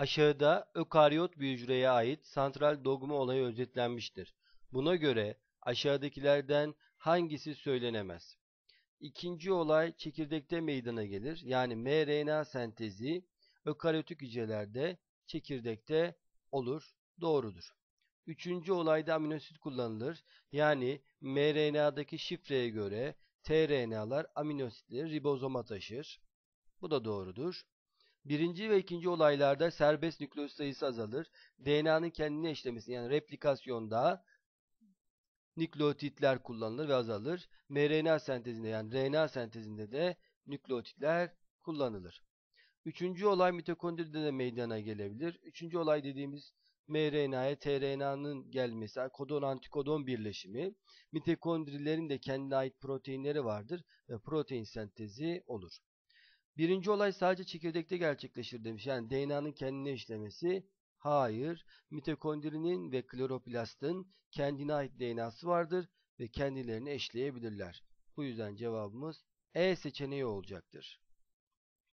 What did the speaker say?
Aşağıda ökaryot bir hücreye ait santral dogma olayı özetlenmiştir. Buna göre aşağıdakilerden hangisi söylenemez? İkinci olay çekirdekte meydana gelir. Yani mRNA sentezi ökaryotik hücrelerde çekirdekte olur. Doğrudur. Üçüncü olayda aminosit kullanılır. Yani mRNA'daki şifreye göre tRNA'lar aminositleri ribozoma taşır. Bu da doğrudur. Birinci ve ikinci olaylarda serbest nükleus sayısı azalır. DNA'nın kendini eşlemesi yani replikasyonda nükleotitler kullanılır ve azalır. mRNA sentezinde yani RNA sentezinde de nükleotitler kullanılır. Üçüncü olay mitokondride de meydana gelebilir. Üçüncü olay dediğimiz mRNA'ya tRNA'nın gelmesi, kodon antikodon birleşimi, mitokondrilerin de kendine ait proteinleri vardır ve protein sentezi olur. Birinci olay sadece çekirdekte gerçekleşir demiş. Yani DNA'nın kendine işlemesi. Hayır. Mitokondrinin ve kloroplastın kendine ait DNA'sı vardır ve kendilerini eşleyebilirler. Bu yüzden cevabımız E seçeneği olacaktır.